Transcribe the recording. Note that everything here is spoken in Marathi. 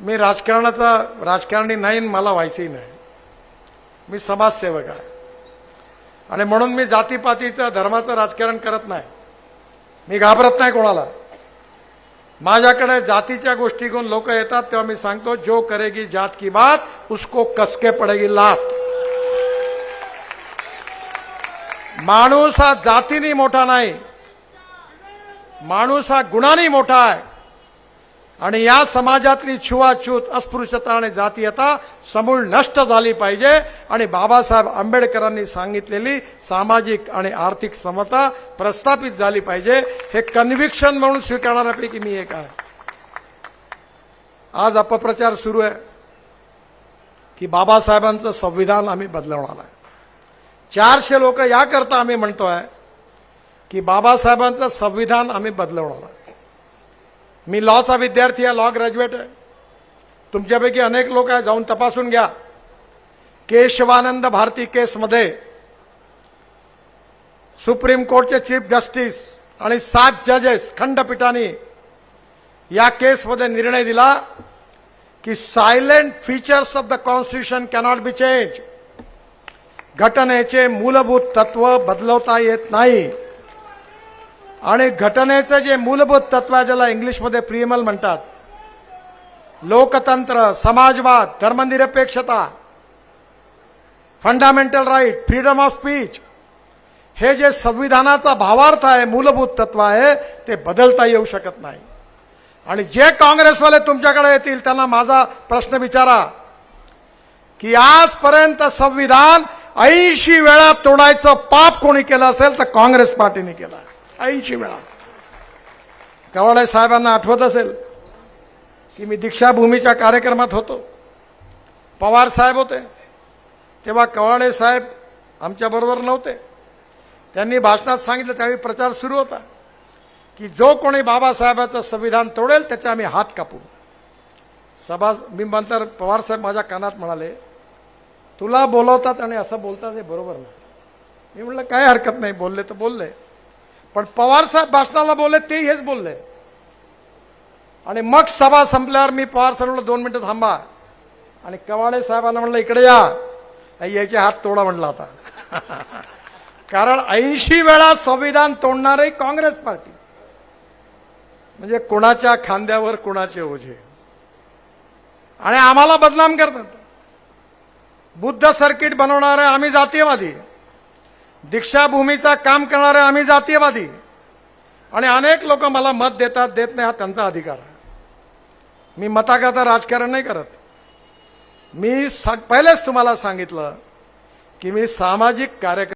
मी राजकारणाचा राजकारणी नाही आणि मला व्हायचंही नाही. मी समाजसेवक आहे. आणि म्हणून मी जातीपातीचं धर्माचं राजकारण करत नाही. मी घाबरत नाही कोणाला. माझ्याकडे जातीच्या गोष्टीकडून लोक येतात तेव्हा मी सांगतो जो करेगी जात की बात उसको कसके पडेगी लात. माणूस हा जातीने मोठा नाही. माणूस हा गुणाने मोठा आहे. आणि या समाजातली छुवाछूत अस्पृश्यता आणि जातीयता समूळ नष्ट झाली पाहिजे. आणि बाबासाहेब आंबेडकरांनी सांगितलेली सामाजिक आणि आर्थिक समता प्रस्थापित झाली पाहिजे. हे कन्व्हिक्शन म्हणून स्वीकारणाऱ्यापैकी मी एक आहे. आज अपप्रचार सुरू आहे की बाबासाहेबांचं संविधान आम्ही बदलवणार आहे. चारशे लोक याकरता आम्ही म्हणतोय की बाबासाहेबांचं संविधान आम्ही बदलवणार आहे. मी लॉचा विद्यार्थी आहे लॉ ग्रॅज्युएट आहे. तुमच्यापैकी अनेक लोक आहे जाऊन तपासून घ्या. केशवानंद भारती केसमध्ये सुप्रीम कोर्टचे चीफ जस्टिस आणि सात जजेस खंडपीठाने या केसमध्ये निर्णय दिला की salient features of the constitution cannot be change. घटनेचे मूलभूत तत्व बदलवता येत नाही. आणि घटनेचं जे मूलभूत तत्व आहे ज्याला इंग्लिशमध्ये प्रियमल म्हणतात लोकतंत्र समाजवाद धर्मनिरपेक्षता fundamental right freedom of speech हे जे संविधानाचा भावार्थ आहे मूलभूत तत्व आहे ते बदलता येऊ शकत नाही. आणि जे काँग्रेसवाले तुमच्याकडे येतील त्यांना माझा प्रश्न विचारा की आजपर्यंत संविधान ऐंशी वेळा तोडायचं पाप कोणी केलं असेल तर काँग्रेस पार्टीने केलं. ऐंशी वेळा. कवाडे साहेबांना आठवत असेल की मी दीक्षाभूमीच्या कार्यक्रमात होतो. पवार साहेब होते. तेव्हा कवाडे साहेब आमच्याबरोबर नव्हते. त्यांनी भाषणात सांगितलं त्यावेळी प्रचार सुरू होता की जो कोणी बाबासाहेबाचं संविधान तोडेल त्याचे आम्ही हात कापू. सभा मी नंतर पवार साहेब माझ्या कानात म्हणाले तुला बोलवतात आणि असं बोलतात हे बरोबर नाही. मी म्हटलं काय हरकत नाही बोलले तर बोलले. पण पवार साहेब भाषणाला बोलले ते हेच बोलले. आणि मग सभा संपल्यावर मी पवार साहेब दोन मिनिटं थांबा. आणि कवाडे साहेबांना म्हणलं इकडे या. याचे हात तोडा म्हणला आता. कारण ऐंशी वेळा संविधान तोडणारे काँग्रेस पार्टी. म्हणजे कोणाच्या खांद्यावर कोणाचे ओझे. आणि आम्हाला बदनाम करतात. बुद्ध सर्किट बनवणारे आम्ही जातीयवादी. दीक्षाभूमीचा काम करणारे आम्ही जातीयवादी. आणि अनेक लोक मला मत देतात देत नाही हा त्यांचा अधिकार आहे. मी मताकरता राजकारण नाही करत. मी सा- पहिलेच तुम्हाला सांगितलं की मी सामाजिक कार्यक्रम